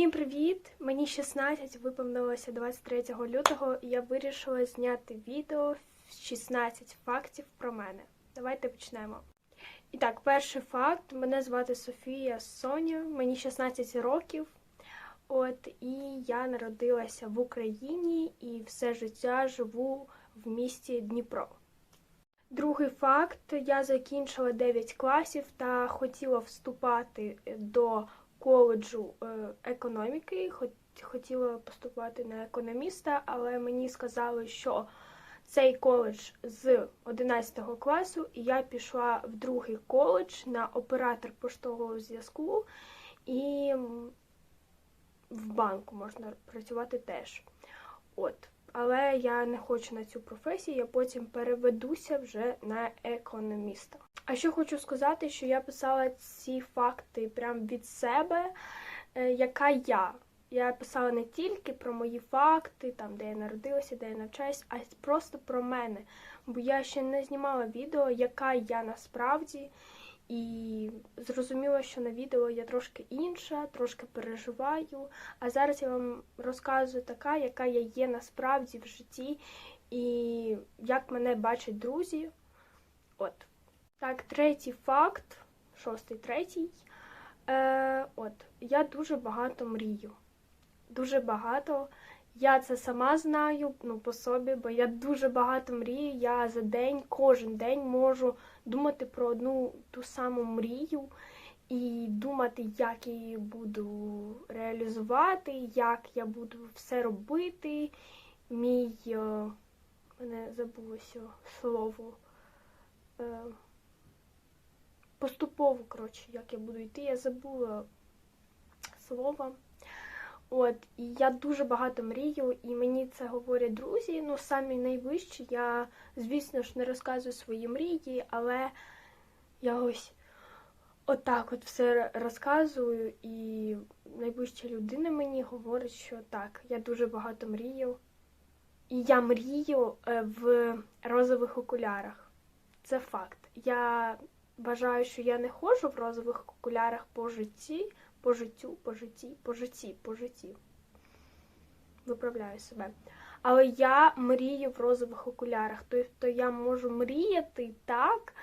Всім привіт! Мені 16, виповнилося 23 лютого, і я вирішила зняти відео 16 фактів про мене. Давайте почнемо. І так, перший факт: мене звати Софія Соня, мені 16 років. От і я народилася в Україні і все життя живу в місті Дніпро. Другий факт: я закінчила 9 класів та хотіла вступати до коледжу е, економіки. Хот- Хотіла поступати на економіста, але мені сказали, що цей коледж з 11 класу, і я пішла в другий коледж на оператор поштового зв'язку, і в банку можна працювати теж. От. Але я не хочу на цю професію, я потім переведуся вже на економіста. А що хочу сказати, що я писала ці факти прям від себе, е, яка я. Я писала не тільки про мої факти, там де я народилася, де я навчаюсь, а просто про мене. Бо я ще не знімала відео, яка я насправді. І зрозуміла, що на відео я трошки інша, трошки переживаю. А зараз я вам розказую така, яка я є насправді в житті, і як мене бачать друзі. От. Так, третій факт, шостий, третій. Е, от, я дуже багато мрію. Дуже багато. Я це сама знаю ну, по собі, бо я дуже багато мрію. Я за день, кожен день можу думати про одну ту саму мрію і думати, як її буду реалізувати, як я буду все робити. Мій е, мене забулося слово. Е, поступово, коротше, як я буду йти, я забула слово. От, і я дуже багато мрію, і мені це говорять друзі. Ну, самі найвищі. Я, звісно ж, не розказую свої мрії, але я ось отак от все розказую, і найближча людина мені говорить, що так, я дуже багато мрію. І я мрію е, в розових окулярах. Це факт. Я вважаю, що я не ходжу в розових окулярах по житті, по життю, по житті, по житті, по житті. Виправляю себе. Але я мрію в розових окулярах. Тобто я можу мріяти так,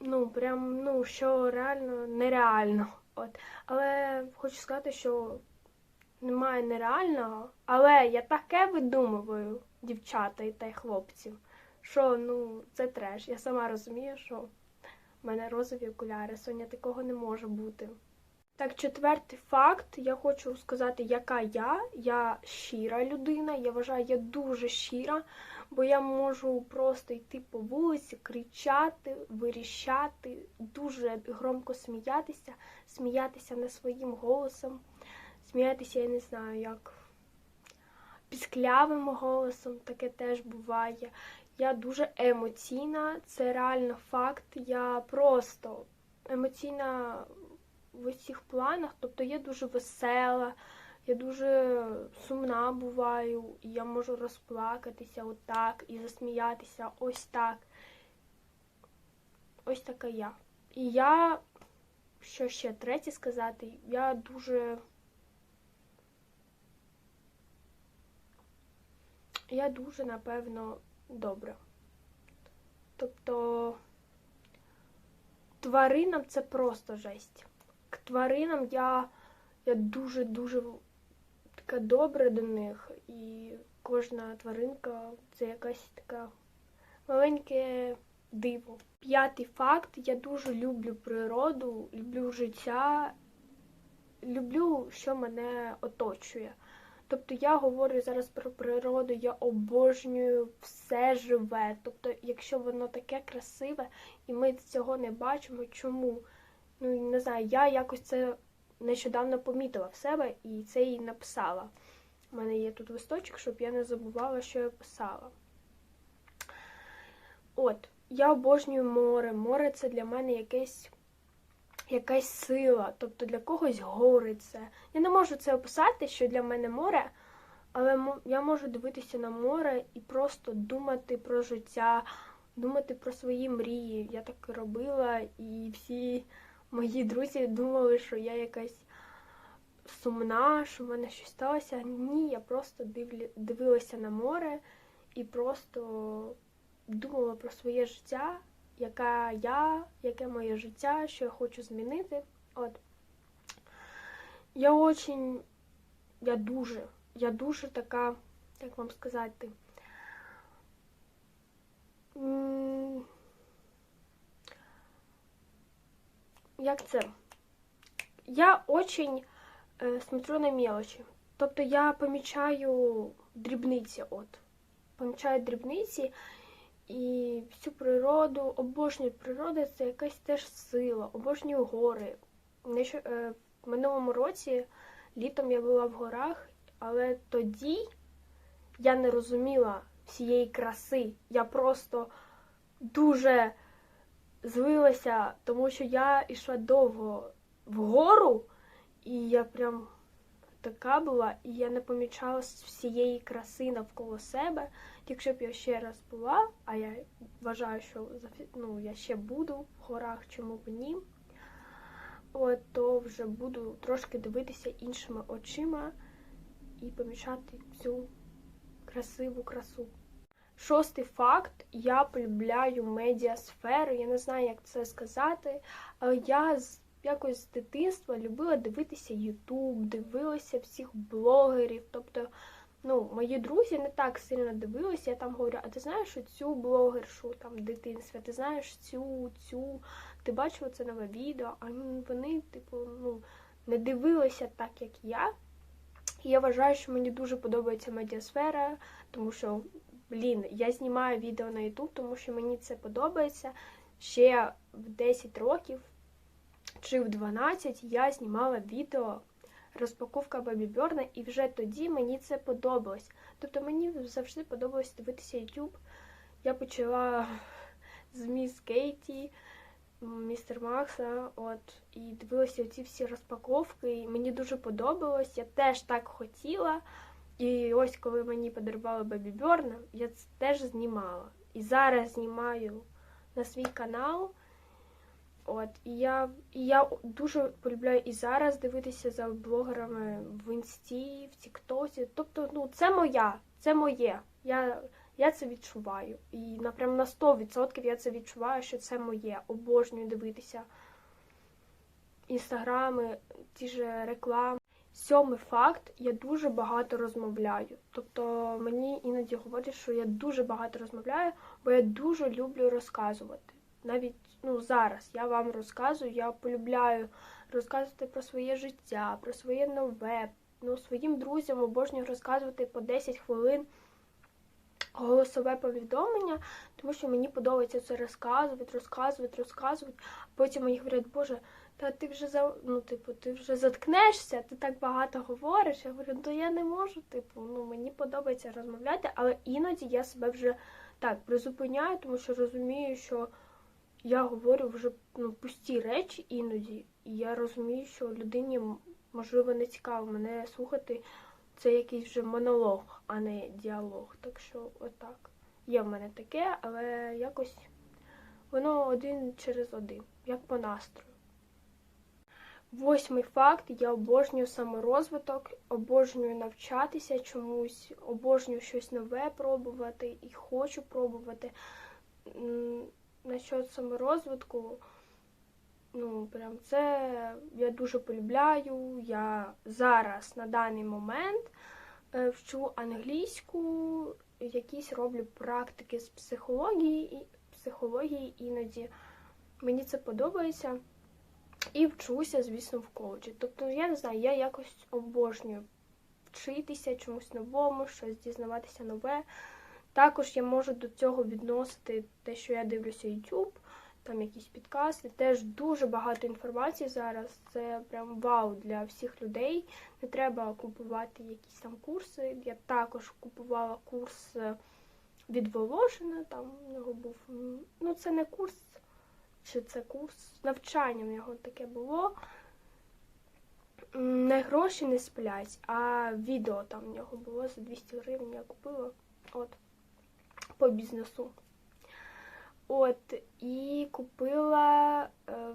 ну, прям, ну, що реально нереально. От. Але хочу сказати, що немає нереального. Але я таке видумую, дівчата і та й хлопців, що ну, це треш. Я сама розумію, що в мене розові окуляри. Соня такого не може бути. Так, четвертий факт. Я хочу сказати, яка я. Я щира людина. Я вважаю, я дуже щира, бо я можу просто йти по вулиці, кричати, вирішати, дуже громко сміятися, сміятися не своїм голосом, сміятися, я не знаю, як пісклявим голосом, таке теж буває. Я дуже емоційна, це реально факт. Я просто емоційна в усіх планах, тобто я дуже весела, я дуже сумна буваю, і я можу розплакатися отак і засміятися ось так. Ось така я. І я, що ще третє сказати, я дуже. Я дуже, напевно, добра. Тобто тваринам це просто жесть. Тваринам я, я дуже-дуже така добра до них. І кожна тваринка це якась така маленьке диво. П'ятий факт: я дуже люблю природу, люблю життя, люблю, що мене оточує. Тобто я говорю зараз про природу, я обожнюю все живе. Тобто, якщо воно таке красиве і ми цього не бачимо, чому? Ну не знаю, я якось це нещодавно помітила в себе і це їй написала. У мене є тут листочок, щоб я не забувала, що я писала. От, я обожнюю море. Море це для мене якесь якась сила, тобто для когось гори це. Я не можу це описати, що для мене море, але я можу дивитися на море і просто думати про життя, думати про свої мрії. Я так робила, і всі мої друзі думали, що я якась сумна, що в мене щось сталося. Ні, я просто дивилася на море і просто думала про своє життя, яка я, яке моє життя, що я хочу змінити. От. Я очень, я дуже, я дуже така, як вам сказати, м, як це? Я очень е, смотрю на мелочі. Тобто я помічаю дрібниці, от. Помічаю дрібниці і всю природу, обожнюю природу, це якась теж сила, обожнюю гори. Нещо, е, в минулому році літом я була в горах, але тоді я не розуміла всієї краси. Я просто дуже злилася, тому що я йшла довго вгору, і я прям така була, і я не помічала всієї краси навколо себе. Якщо б я ще раз була, а я вважаю, що ну, я ще буду в горах, чому б ні, от, то вже буду трошки дивитися іншими очима і помічати цю красиву красу. Шостий факт: я полюбляю медіасферу. Я не знаю, як це сказати, я з якось з дитинства любила дивитися Ютуб, дивилася всіх блогерів. Тобто, ну, мої друзі не так сильно дивилися. Я там говорю, а ти знаєш цю блогершу там в дитинстві, ти знаєш цю, цю, ти бачила це нове відео, а вони, типу, ну, не дивилися так, як я. І я вважаю, що мені дуже подобається медіасфера, тому що, блін, я знімаю відео на YouTube, тому що мені це подобається. Ще в 10 років чи в 12 я знімала відео розпаковка Бабі Бьорна, і вже тоді мені це подобалось. Тобто мені завжди подобалось дивитися YouTube. Я почала з міс Кейті, містер Макса, от, і дивилася ці всі розпаковки, і мені дуже подобалось. Я теж так хотіла. І ось коли мені подарували Бабі Бьорна, я це теж знімала. І зараз знімаю на свій канал. От, і я, і я дуже полюбляю і зараз дивитися за блогерами в інсті, в Тіктосі. Тобто, ну, це моя, це моє. Я, я це відчуваю. І напрям на 100% я це відчуваю, що це моє. Обожнюю дивитися інстаграми, ті ж реклами. Сьомий факт, я дуже багато розмовляю. Тобто мені іноді говорять, що я дуже багато розмовляю, бо я дуже люблю розказувати. Навіть ну, зараз я вам розказую, я полюбляю розказувати про своє життя, про своє нове. Ну, своїм друзям обожнюю розказувати по 10 хвилин голосове повідомлення, тому що мені подобається це розказувати, розказувати, розказувати. Потім мені говорять, Боже, та ти вже за ну, типу, ти вже заткнешся, ти так багато говориш. Я говорю, то я не можу, типу, ну мені подобається розмовляти, але іноді я себе вже так призупиняю, тому що розумію, що я говорю вже ну, пусті речі іноді, і я розумію, що людині можливо не цікаво мене слухати. Це якийсь вже монолог, а не діалог. Так що, отак. Є в мене таке, але якось воно один через один, як по настрою. Восьмий факт: я обожнюю саморозвиток, обожнюю навчатися чомусь, обожнюю щось нове пробувати і хочу пробувати. Насчет саморозвитку, ну, прям це я дуже полюбляю. Я зараз на даний момент е, вчу англійську, якісь роблю практики з психології, і- психології іноді. Мені це подобається. І вчуся, звісно, в коледжі. Тобто, я не знаю, я якось обожнюю вчитися чомусь новому, щось дізнаватися нове. Також я можу до цього відносити те, що я дивлюся YouTube, там якісь підкасти. Теж дуже багато інформації зараз. Це прям вау для всіх людей. Не треба купувати якісь там курси. Я також купувала курс від Волошина, там у нього був. Ну, це не курс, чи це курс навчання в нього таке було. Не гроші не сплять, а відео там в нього було за 200 гривень. Я купила от по бізнесу. От, і купила е,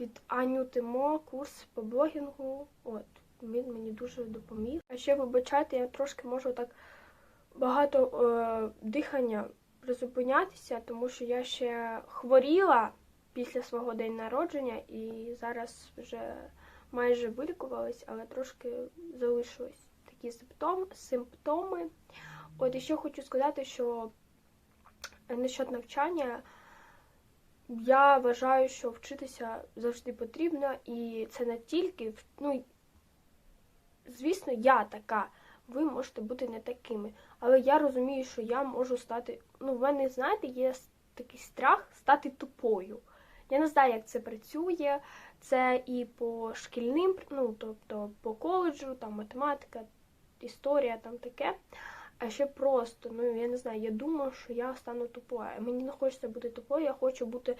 від Аню Тимо курс по блогінгу. От, він мені дуже допоміг. А ще вибачайте, я трошки можу так багато е, дихання призупинятися, тому що я ще хворіла після свого день народження і зараз вже майже вилікувалась, але трошки залишились такі симптом, симптоми. От і ще хочу сказати, що насчет навчання. Я вважаю, що вчитися завжди потрібно, і це не тільки ну, звісно, я така. Ви можете бути не такими. Але я розумію, що я можу стати. Ну, в мене, знаєте, є такий страх стати тупою. Я не знаю, як це працює. Це і по шкільним, ну, тобто по коледжу, там математика, історія, там таке. А ще просто, ну я не знаю, я думаю, що я стану тупою. Мені не хочеться бути тупою, я хочу бути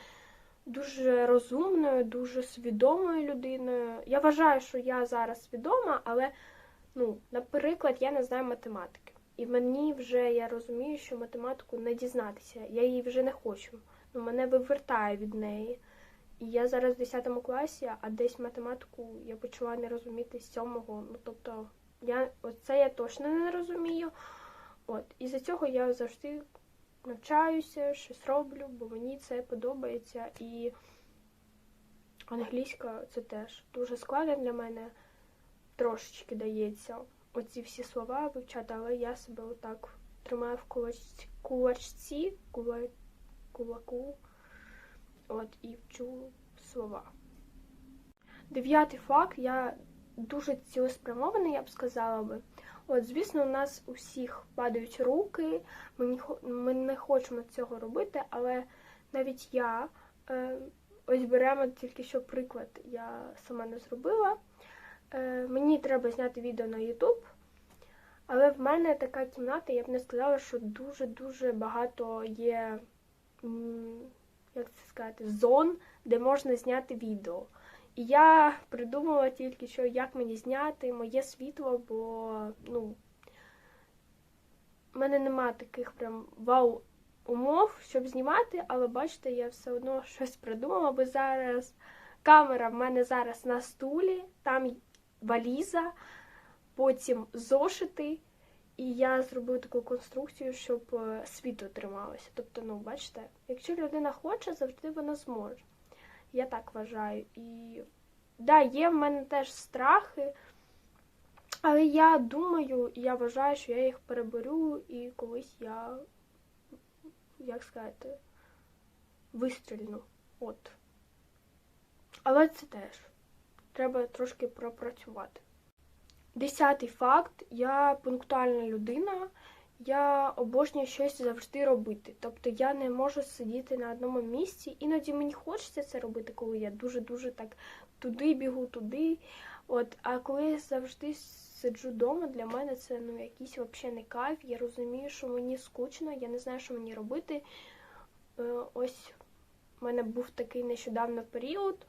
дуже розумною, дуже свідомою людиною. Я вважаю, що я зараз свідома, але, ну, наприклад, я не знаю математики. І мені вже я розумію, що математику не дізнатися. Я її вже не хочу. Мене вивертає від неї. І я зараз в 10 класі, а десь математику я почала не розуміти з 7 Ну, тобто, я оце я точно не розумію. От, і за цього я завжди навчаюся, щось роблю, бо мені це подобається. І англійська це теж дуже складно для мене трошечки дається. Оці всі слова вивчати, але я себе отак тримаю в кулачці, кулачці кула, кулаку. От, і вчу слова. Дев'ятий факт, я дуже цілеспрямований, я б сказала би. От, звісно, у нас у всіх падають руки, ми не, хочемо цього робити, але навіть я, е, ось беремо тільки що приклад, я сама не зробила. Е, Мені треба зняти відео на YouTube, але в мене така кімната, я б не сказала, що дуже-дуже багато є, як це сказати, зон, де можна зняти відео. І я придумала тільки, що як мені зняти моє світло, бо ну, в мене нема таких прям вау умов, щоб знімати, але бачите, я все одно щось придумала, бо зараз камера в мене зараз на стулі, там валіза, потім зошити. І я зробила таку конструкцію, щоб е, світло трималося. Тобто, ну, бачите, якщо людина хоче, завжди вона зможе. Я так вважаю. І да, є в мене теж страхи, але я думаю, і я вважаю, що я їх переберу і колись я, як сказати, вистрільну. От. Але це теж. Треба трошки пропрацювати. Десятий факт. Я пунктуальна людина. Я обожнюю щось завжди робити. Тобто я не можу сидіти на одному місці. Іноді мені хочеться це робити, коли я дуже-дуже так туди бігу, туди. От, А коли я завжди сиджу вдома, для мене це ну, якийсь взагалі не кайф. Я розумію, що мені скучно, я не знаю, що мені робити. Е, ось в мене був такий нещодавно період.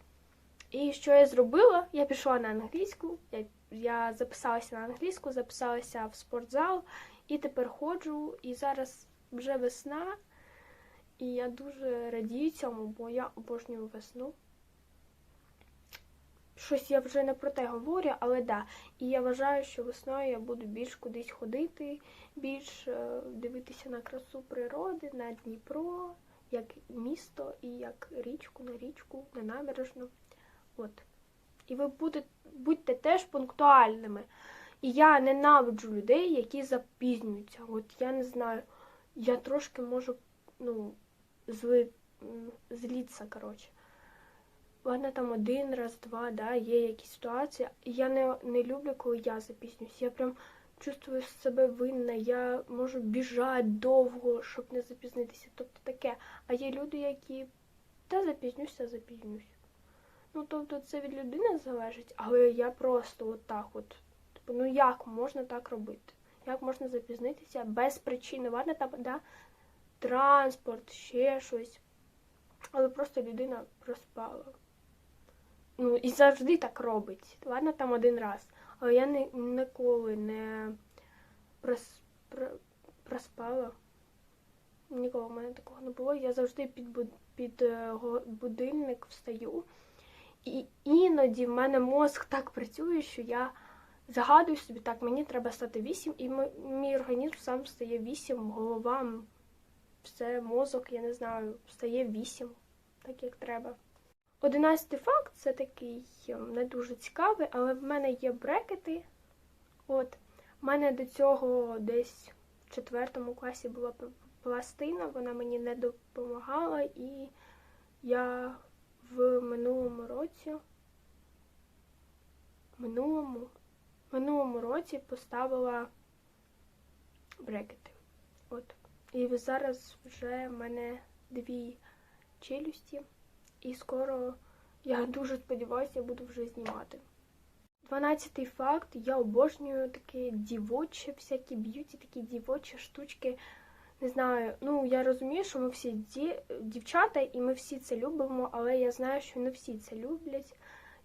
І що я зробила? Я пішла на англійську, я, я записалася на англійську, записалася в спортзал. І тепер ходжу, і зараз вже весна, і я дуже радію цьому, бо я обожнюю весну. Щось я вже не про те говорю, але да. І я вважаю, що весною я буду більш кудись ходити, більш е, дивитися на красу природи, на Дніпро, як місто і як річку на річку, на набережну. От. І ви будете, будьте теж пунктуальними. І я ненавиджу людей, які запізнюються. От я не знаю, я трошки можу ну, зли, зліться, коротше. Ладно, там один раз, два, да, є якісь ситуації. Я не не люблю, коли я запізнююсь. Я прям чувствую себе винна, я можу біжати довго, щоб не запізнитися. Тобто таке. А є люди, які та запізнюся, запізнюсь. Ну, тобто це від людини залежить, але я просто отак от. Ну як можна так робити? Як можна запізнитися без причини? Ладно, там, да, транспорт, ще щось. Але просто людина проспала. Ну, і завжди так робить. Ладно, там один раз. Але я ні, ніколи не прос, про, проспала. Ніколи в мене такого не було. Я завжди під, під е, будильник встаю. І іноді в мене мозк так працює, що я загадую собі, так, мені треба стати 8, і мій організм сам стає 8, голова, все, мозок, я не знаю, стає 8, так як треба. Одинадцятий факт це такий ем, не дуже цікавий, але в мене є брекети. От, в мене до цього десь в четвертому класі була пластина, вона мені не допомагала, і я в минулому році. Минулому, минулому році поставила брекети. От. І зараз вже в мене дві челюсті. І скоро, я дуже сподіваюся, я буду вже знімати. Дванадцятий факт. Я обожнюю такі дівочі, всякі б'юті, такі дівочі штучки. Не знаю, ну я розумію, що ми всі ді... дівчата і ми всі це любимо, але я знаю, що не всі це люблять.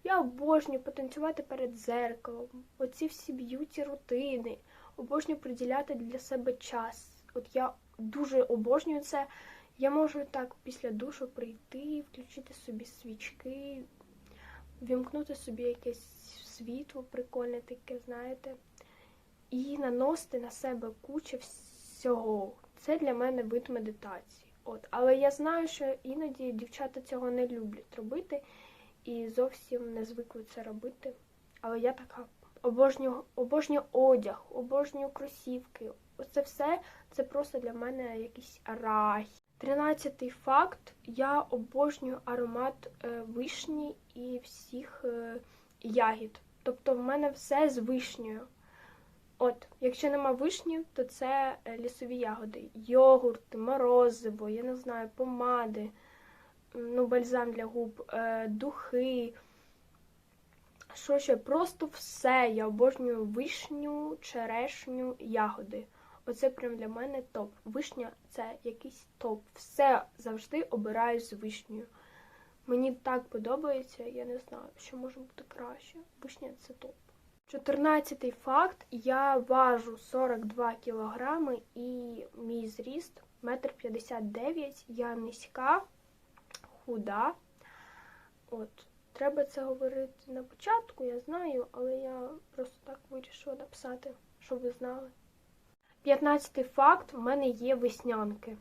Я обожнюю потанцювати перед зеркалом, оці всі б'юті рутини, обожнюю приділяти для себе час. От я дуже обожнюю це. Я можу так після душу прийти, включити собі свічки, вімкнути собі якесь світло прикольне таке, знаєте, і наносити на себе кучу всього. Це для мене вид медитації. От. Але я знаю, що іноді дівчата цього не люблять робити і зовсім не звикли це робити. Але я така обожнюю, обожнюю одяг, обожнюю кросівки. Оце все це просто для мене якийсь рай. Тринадцятий факт. Я обожнюю аромат е, вишні і всіх е, ягід. Тобто в мене все з вишнею. От, якщо нема вишні, то це е, лісові ягоди. Йогурт, морозиво, я не знаю, помади, ну, бальзам для губ, е, духи. Що ще? Просто все. Я обожнюю вишню, черешню, ягоди. Оце прям для мене топ. Вишня це якийсь топ. Все завжди обираю з вишнею. Мені так подобається, я не знаю, що може бути краще. Вишня це топ. Чотирнадцятий факт. Я важу 42 кілограми і мій зріст 1,59 м. Я низька, худа. От. Треба це говорити на початку, я знаю, але я просто так вирішила написати, щоб ви знали. П'ятнадцятий факт: в мене є веснянки.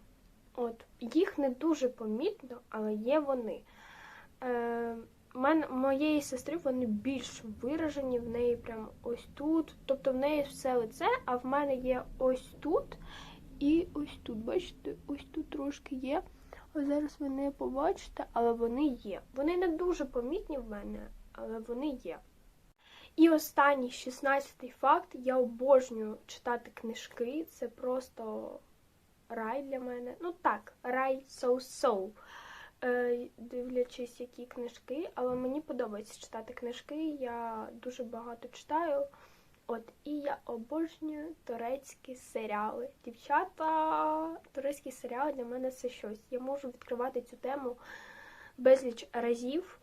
От, їх не дуже помітно, але є вони. Е, мен, моєї сестри вони більш виражені, в неї прям ось тут. Тобто в неї все лице, а в мене є ось тут і ось тут. Бачите, ось тут трошки є. Ось зараз ви не побачите, але вони є. Вони не дуже помітні в мене, але вони є. І останній 16-й факт. Я обожнюю читати книжки. Це просто рай для мене. Ну так, рай so-so. Е, дивлячись, які книжки, але мені подобається читати книжки. Я дуже багато читаю. От, і я обожнюю турецькі серіали. Дівчата, турецькі серіали для мене це щось. Я можу відкривати цю тему безліч разів.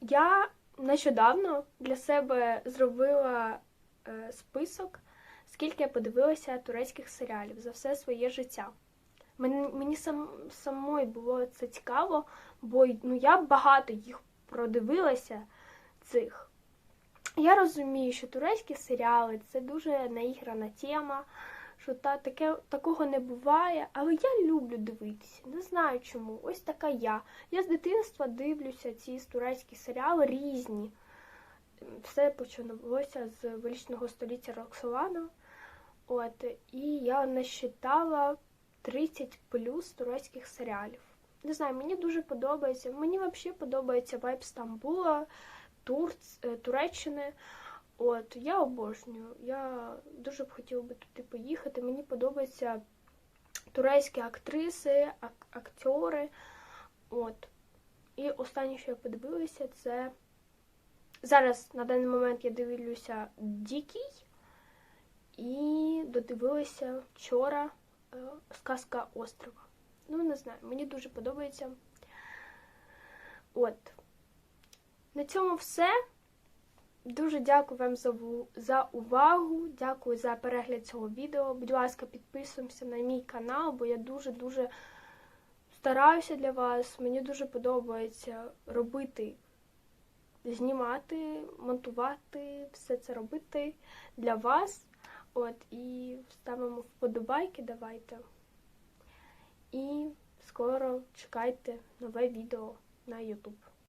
Я нещодавно для себе зробила е, список, скільки я подивилася турецьких серіалів за все своє життя. Мені, сам, самої було це цікаво, бо ну, я багато їх продивилася цих. Я розумію, що турецькі серіали це дуже наіграна тема, що та, таке, такого не буває, але я люблю дивитися. Не знаю чому. Ось така я. Я з дитинства дивлюся ці турецькі серіали різні. Все почалося з величного століття Роксолана. От, і я насчитала 30 плюс турецьких серіалів. Не знаю, мені дуже подобається. Мені взагалі подобається вайб Стамбула. Турц, Туреччини. От, я обожнюю. Я дуже б хотіла би туди поїхати. Мені подобаються турецькі актриси, ак актори. От. І останнє, що я подивилася, це зараз на даний момент я дивлюся Дікий і додивилася вчора е, Сказка острова. Ну, не знаю, мені дуже подобається. От. На цьому все. Дуже дякую вам за, за увагу. Дякую за перегляд цього відео. Будь ласка, підписуємося на мій канал, бо я дуже-дуже стараюся для вас. Мені дуже подобається робити знімати, монтувати, все це робити для вас. От, і ставимо вподобайки, давайте. І скоро чекайте нове відео на YouTube.